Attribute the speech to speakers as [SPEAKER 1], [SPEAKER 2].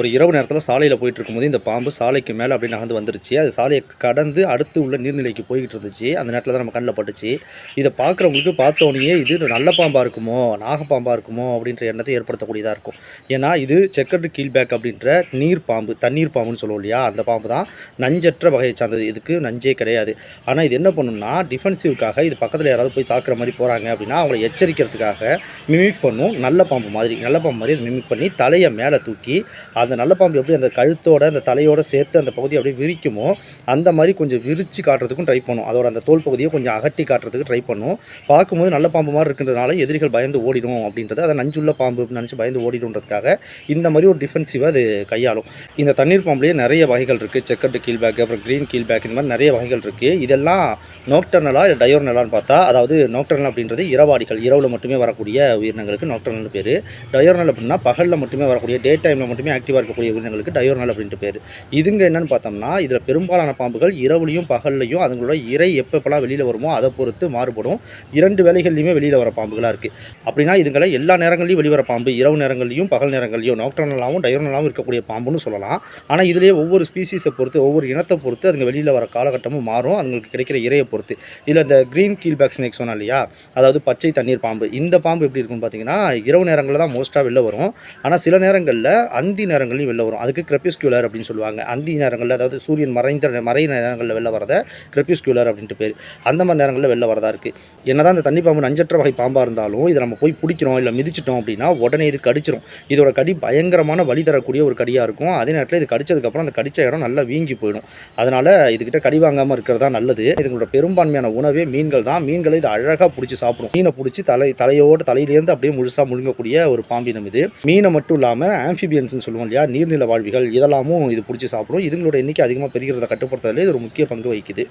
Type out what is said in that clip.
[SPEAKER 1] ஒரு இரவு நேரத்தில் சாலையில் போயிட்டு இருக்கும்போது இந்த பாம்பு சாலைக்கு மேலே அப்படி நகர்ந்து வந்துருச்சு. அது சாலையை கடந்து அடுத்து உள்ள நீர்நிலைக்கு போய்கிட்டு இருந்துச்சு. அந்த நேரத்தில் தான் நம்ம கண்ணில் பட்டுச்சு. இதை பார்க்குறவங்களுக்கு பார்த்தோன்னே இது நல்ல பாம்பாக இருக்குமோ நாகப்பாம்பாக இருக்குமோ அப்படின்ற எண்ணத்தை ஏற்படுத்தக்கூடியதாக இருக்கும். ஏன்னா இது செக்கர்டு கீழ்பேக் அப்படின்ற நீர் பாம்பு தண்ணீர் பாம்புன்னு சொல்லுவோம் இல்லையா? அந்த பாம்பு தான் நஞ்சற்ற வகையை சார்ந்தது. இதுக்கு நஞ்சே கிடையாது. ஆனால் இது என்ன பண்ணும்னா டிஃபென்சிவ்க்காக இது பக்கத்தில் யாராவது போய் தாக்குற மாதிரி போகிறாங்க அப்படின்னா அவங்கள எச்சரிக்கிறதுக்காக மிமிக் பண்ணும். நல்ல பாம்பு மாதிரி நல்ல பாம்பு மாதிரி அதை மிமிக் பண்ணி தலையை மேலே தூக்கி அந்த நல்ல பாம்பு எப்படி அந்த கழுத்தோட அந்த தலையோட சேர்த்து அந்த பகுதியை அப்படியே விரிக்குமோ அந்த மாதிரி கொஞ்சம் விரித்து காட்டுறதுக்கும் ட்ரை பண்ணும். அதோட அந்த தோல் பகுதியை கொஞ்சம் அகட்டி காட்டுறதுக்கு ட்ரை பண்ணும். பார்க்கும்போது நல்ல பாம்பு மாதிரி இருக்கிறதுனால எதிரிகள் பயந்து ஓடிடும் அப்படின்றது அதை நஞ்சுள்ள பாம்பு நினச்சி பயந்து ஓடிடும்ன்றதுக்காக இந்த மாதிரி ஒரு டிஃபென்சிவாக அது கையாளும். இந்த தண்ணீர் பாம்புலேயே நிறைய வகைகள் இருக்குது செக்கர்டு கீழ்பேக் அப்புறம் க்ரீன் கீழ்பேக் இந்த மாதிரி நிறைய வகைகள் இருக்குது இதெல்லாம் நோக்டர்னலா இல்லை டயோர்னலான்னு பார்த்தா அதாவது நோக்டர்னல் அப்படின்றது இரவாடிகள் இரவில் மட்டுமே வரக்கூடிய உயிரினங்களுக்கு நோக்டர்னல் பேர். டயோர்னல் அப்படின்னா பகலில் மட்டுமே வரக்கூடிய டே டைமில் மட்டுமே ஆக்டிவாக இருக்கக்கூடிய உயிரினங்களுக்கு டயோர்னல் அப்படின்ட்டு பேர். இதுங்க என்னென்னு பார்த்தோம்னா இதில் பெரும்பாலான பாம்புகள் இரவுலையும் பகல்லையும் அதுங்களோட இறை எப்பப்பெல்லாம் வெளியில் வருமோ அதை பொறுத்து மாறுபடும். இரண்டு வேலைகள்லையுமே வெளியில் வர பாம்புகளாக இருக்குது அப்படின்னா இதுங்களை எல்லா நேரங்களையும் வெளிவர பாம்பு இரவு நேரங்களையும் பகல் நேரங்களையும் நோக்டர்னலாகவும் டயோர்னலாகவும் இருக்கக்கூடிய பாம்புன்னு சொல்லலாம். ஆனால் இதிலேயே ஒவ்வொரு ஸ்பீசிஸை பொறுத்து ஒவ்வொரு இனத்தை பொறுத்து அதுங்க வெளியில் வர காலகட்டமும் மாறும். அதுங்களுக்கு கிடைக்கிற இரையை பொறுத்து. இதில் இந்த க்ரீன் கீல்பேக் ஸ்னேக் சொன்னால் இல்லையா? அதாவது பச்சை தண்ணீர் பாம்பு. இந்த பாம்பு எப்படி இருக்கும்னு பார்த்தீங்கன்னா இரவு நேரங்களில் தான் மோஸ்ட்டாக வெளில வரும். ஆனால் சில நேரங்களில் அந்தி நேரங்களையும் வெளில வரும். அதுக்கு கிரெப்பிஸ்குலர் அப்படின்னு சொல்லுவாங்க. அந்தி நேரங்களில் அதாவது சூரியன் மறைந்த மறை நேரங்களில் வெளில வரத கிரெப்பிஸ்குலர் அப்படின்ட்டு பேர். அந்த மாதிரி நேரங்களில் வெளில வரதா இருக்குது என்னதான் இந்த தண்ணி பாம்பு நஞ்சற்ற வகை பாம்பாக இருந்தாலும் இதை நம்ம போய் பிடிக்கிறோம் இல்லை மிதிச்சிட்டோம் அப்படின்னா உடனே இது கடிச்சிரும். இதோட கடி பயங்கரமான வழி தரக்கூடிய ஒரு கடியாக இருக்கும். அதே நேரத்தில் இது கடிச்சதுக்கப்புறம் அந்த கடிச்ச இடம் நல்லா வீங்கி போயிடும். அதனால் இதுக்கிட்ட கடி வாங்காமல் இருக்கிறதா நல்லது. இதுங்களோட பேர் பெரும்பான்மையான உணவே மீன்கள் தான். மீன்களை இது அழகாக பிடிச்சி சாப்பிடும். மீனை பிடிச்சி தலை தலையோடு தலையிலேருந்து அப்படியே முழுசாக முழுங்கக்கூடிய ஒரு பாம்பினம் இது. மீனை மட்டும் இல்லாமல் ஆம்பிபியன்ஸ்னு சொல்லுவோம் இல்லையா? நீர்நில வாழ்விகள் இதெல்லாமும் இது பிடிச்சி சாப்பிடும். இதுங்களோட எண்ணிக்கை அதிகமாக பெருகிறத கட்டுப்படுத்துறதுல இது ஒரு முக்கிய பங்கு வகிக்குது.